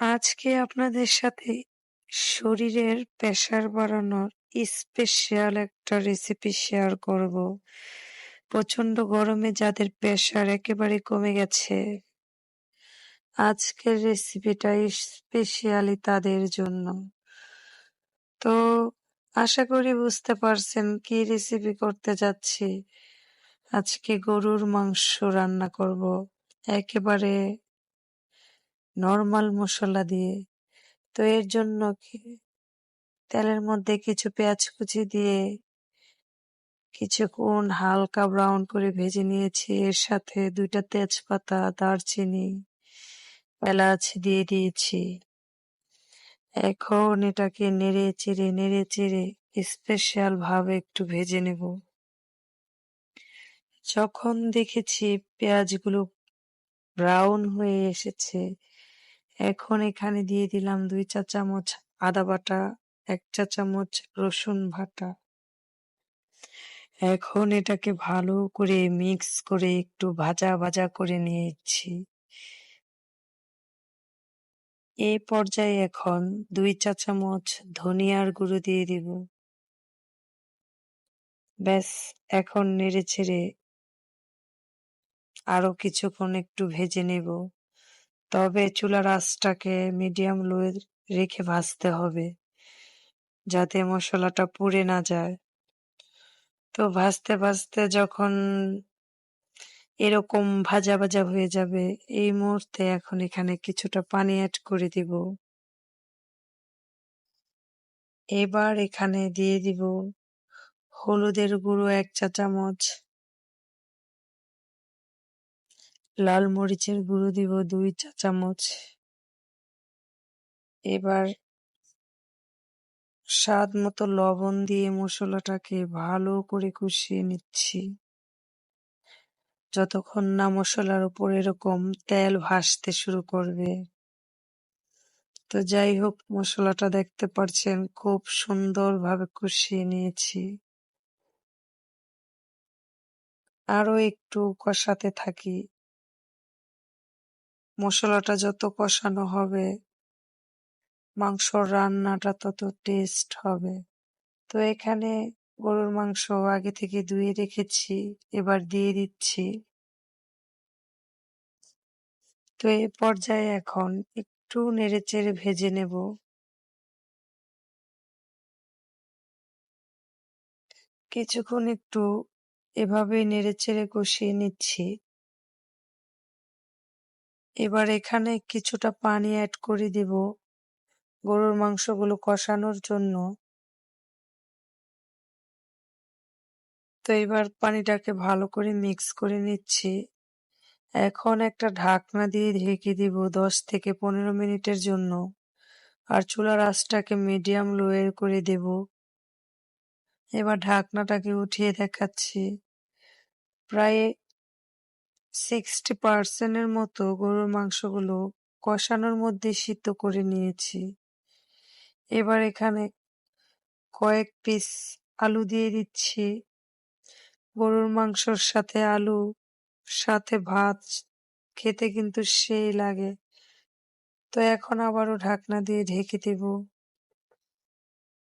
আজকে আপনাদের সাথে শরীরের প্রেশার বাড়ানোর স্পেশাল একটা রেসিপি শেয়ার করব। প্রচণ্ড গরমে যাদের প্রেশার একেবারে কমে গেছে, আজকের রেসিপিটা স্পেশালি তাদের জন্য। তো আশা করি বুঝতে পারছেন কি রেসিপি করতে যাচ্ছি। আজকে গরুর মাংস রান্না করব। একেবারে নর্মাল মশলা দিয়ে। তো এর জন্য তেলের মধ্যে কিছু পেঁয়াজ কুচি দিয়ে কিছুক্ষণ হালকা ব্রাউন করে ভেজে নিয়েছি। এর সাথে দুইটা তেজপাতা, দারচিনি, এলাচ দিয়ে দিয়েছি। এখন এটাকে নেড়ে চেড়ে নেড়ে চেড়ে স্পেশাল ভাবে একটু ভেজে নেব। যখন দেখেছি পেঁয়াজগুলো ব্রাউন হয়ে এসেছে এখন এখানে দিয়ে দিলাম দুই চা চামচ আদা বাটা, এক চা চামচ রসুন বাটা। এখন এটাকে ভালো করে মিক্স করে একটু ভাজা ভাজা করে নিয়েছি। এই পর্যায়ে এখন দুই চা চামচ ধনিয়ার গুঁড়ো দিয়ে দিব। ব্যাস, এখন নেড়ে ছেড়ে আরও কিছুক্ষণ একটু ভেজে নেব। তবে চুলার আঁচটাকে মিডিয়াম লো রেখে ভাজতে হবে, যাতে মশলাটা পুড়ে না যায়। তো ভাজতে ভাজতে যখন এরকম ভাজা ভাজা হয়ে যাবে, এই মুহূর্তে এখন এখানে কিছুটা পানি অ্যাড করে দিব। এবার এখানে দিয়ে দিব হলুদের গুঁড়ো এক চা চামচ লাল মরিচের গুঁড়ো দিব দুই চা চামচ। এবার স্বাদ মতো লবণ দিয়ে মশলাটাকে ভালো করে কষিয়ে নিচ্ছি। যতক্ষণ না মশলার উপর এরকম তেল ভাসতে শুরু করবে। তো যাই হোক, মশলাটা দেখতে পারছেন খুব সুন্দরভাবে কষিয়ে নিয়েছি। আরও একটু কষাতে থাকি। মশলাটা যত কষানো হবে, মাংসর রান্নাটা তত টেস্ট হবে। তো এখানে গরুর মাংস আগে থেকে ধুয়ে রেখেছি, এবার দিয়ে দিচ্ছি। তো এ পর্যায়ে এখন একটু নেড়ে চেড়ে ভেজে নেব। কিছুক্ষণ একটু এভাবেই নেড়ে চেড়ে কষিয়ে নিচ্ছি। এবার এখানে কিছুটা পানি অ্যাড করে দিব গরুর মাংসগুলো কষানোর জন্য। তো এবার পানিটাকে ভালো করে মিক্স করে নিচ্ছি। এখন একটা ঢাকনা দিয়ে ঢেকে দিব দশ থেকে পনেরো মিনিটের জন্য। আর চুলার আঁচটাকে মিডিয়াম লোয়ে করে দেব। এবার ঢাকনাটাকে উঠিয়ে দেখাচ্ছি। প্রায় সিক্সটি পার্সেন্টের মতো গরুর মাংসগুলো কষানোর মধ্যে সিদ্ধ করে নিয়েছি। এবার এখানে কয়েক পিস আলু দিয়ে দিচ্ছি। গরুর মাংসর সাথে আলু, সাথে ভাত, খেতে কিন্তু সেই লাগে। তো এখন আবারও ঢাকনা দিয়ে ঢেকে দেব।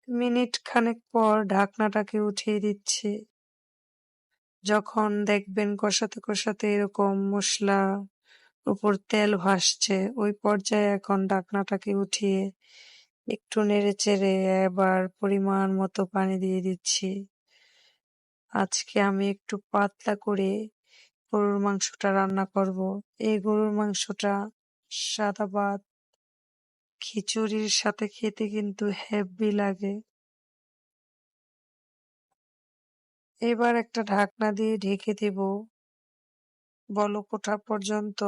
মিনিট খানেক পর ঢাকনাটাকে উঠিয়ে দিচ্ছি। যখন দেখবেন কষাতে কষাতে এরকম মশলা উপর তেল ভাসছে, ওই পর্যায়ে এখন ঢাকনাটাকে উঠিয়ে একটু নেড়ে চেড়ে এবার পরিমাণ মতো পানি দিয়ে দিচ্ছি। আজকে আমি একটু পাতলা করে গরুর মাংসটা রান্না করব। এই গরুর মাংসটা সাদা ভাত, খিচুড়ির সাথে খেতে কিন্তু হেভি লাগে। এবার একটা ঢাকনা দিয়ে ঢেকে দেব। বলক ওঠা পর্যন্ত?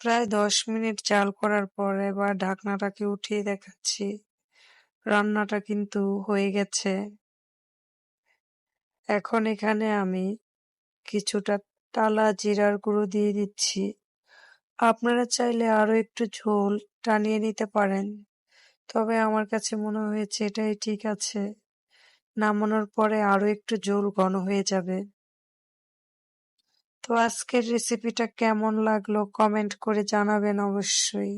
প্রায় দশ মিনিট চাল করার পর এবার ঢাকনাটাকে উঠিয়ে দেখাচ্ছি। রান্নাটা কিন্তু হয়ে গেছে। এখন এখানে আমি কিছুটা টালা জিরার গুঁড়ো দিয়ে দিচ্ছি। আপনারা চাইলে আরও একটু ঝোল টানিয়ে নিতে পারেন, তবে আমার কাছে মনে হয়েছে এটাই ঠিক আছে। নামানোর পরে আরও একটু ঝোল ঘন হয়ে যাবে। তো আজকের রেসিপিটা কেমন লাগল? কমেন্ট করে জানাবেন অবশ্যই।